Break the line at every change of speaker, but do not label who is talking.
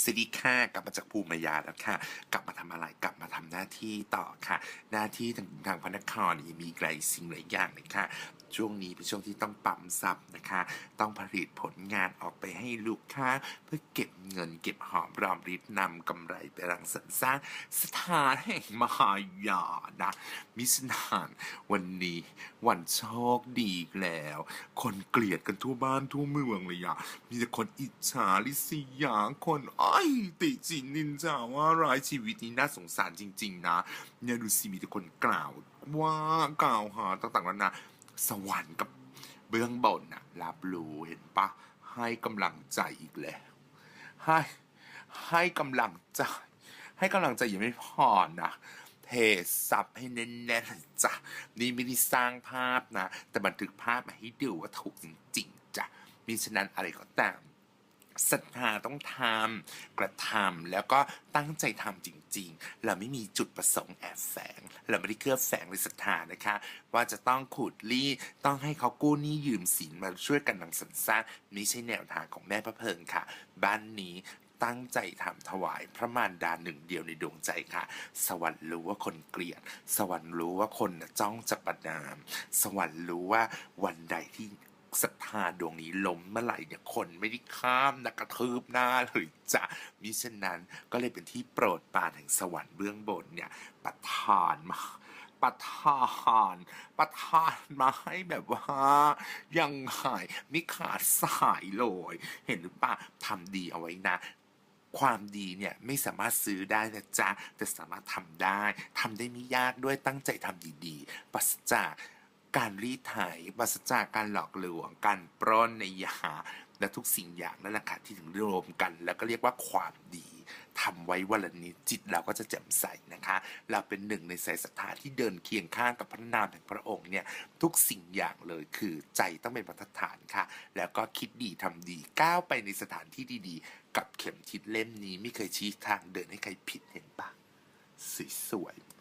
สวัสดีค่ะกลับมาจากภูมิยาแล้วค่ะ กลับมาทำอะไรกลับมาทำหน้าที่ต่อค่ะ หน้าที่ทางทางพนักงานมีหลสิ่งหลายอย่างเลยค่ะ ช่วงนี้เป็นช่วงที่ต้องปั๊มซับนะคะ ต้องผลิตผลงานออกไปให้ลูกค้า เพื่อเก็บเงินเก็บหอมรอมริบนำกำไรไปรังสรรค์สร้างสถานแห่งมหายานะ มิสนานวันนี้วันโชคดีอีกแล้ว คนเกลียดกันทั่วบ้านทั่วเมืองเลยอะมีแต่คนอิจฉาลิษยาคนอ้อยติจินนินจาว่าร้ายชีวิตนี้น่าสงสารจริง ๆ นะเนี่ยดูสิมีแต่คนกล่าวว่ากล่าวหาต่างๆนานาสวรรค์กับเบื้องบนน่ะ รับรู้เห็นปะ ให้กำลังใจอีกแล้ว ให้ให้กำลังใจ ให้กำลังใจยังไม่พอนะเทสับให้แน่นๆจ้ะนี่ไม่ได้สร้างภาพนะ แต่บันทึกภาพมาให้ดูว่าถูกจริงๆจ้ะมิฉะนั้นอะไรก็ตาม ศรัทธาต้องทำกระทำแล้วก็ตั้งใจทำจริง ๆ เราไม่มีจุดประสงค์แอบแฝง เราไม่ได้เคลือบแฝงในศรัทธานะคะ ว่าจะต้องขูดรีต้องให้เขากู้หนี้ยืมสินมาช่วยกันนังสรรสร้าไม่ใช่แนวทางของแม่พระเพิงค่ะ บ้านนี้ตั้งใจทำถวายพระมารดาหนึ่งเดียวในดวงใจค่ะ สวรรค์รู้ว่าคนเกลียด สวรรค์รู้ว่าคนจ้องจะประนาม สวรรค์รู้ว่าวันใดที่ ศรัทธาดวงนี้ล้มเมื่อไหร่เนี่ยคนไม่ได้ข้ามนะกระทืบหน้าเลยจ้ะมิฉะนั้นก็เลยเป็นที่โปรดปรานแห่งสวรรค์เบื้องบนเนี่ยประทานมาประทานประทานมาให้แบบว่า ยังหายไม่ขาดสายเลย เห็นหรือเปล่าทำดีเอาไว้นะ ความดีเนี่ยไม่สามารถซื้อได้นะจ๊ะ แต่สามารถทำได้ทำได้ไม่ยากด้วยตั้งใจทำดีๆปราศจาก การรีดไถปราศจากการหลอกลวง การปล้นในยาและทุกสิ่งอย่างนั่นแหละค่ะที่ถึงรวมกัน แล้วก็เรียกว่าความดีทำไว้วันละนิดจิตเราก็จะแจ่มใสนะคะ เราเป็นหนึ่งในสายศรัทธาที่เดินเคียงข้างกับพระนามแห่งพระองค์เนี่ยทุกสิ่งอย่างเลยคือใจต้องเป็นบรรฐานค่ะ แล้วก็คิดดีทำดีก้าวไปในสถานที่ดีๆ กับเข็มทิศเล่มนี้ไม่เคยชี้ทางเดินให้ใครผิดเห็นปะสวยๆ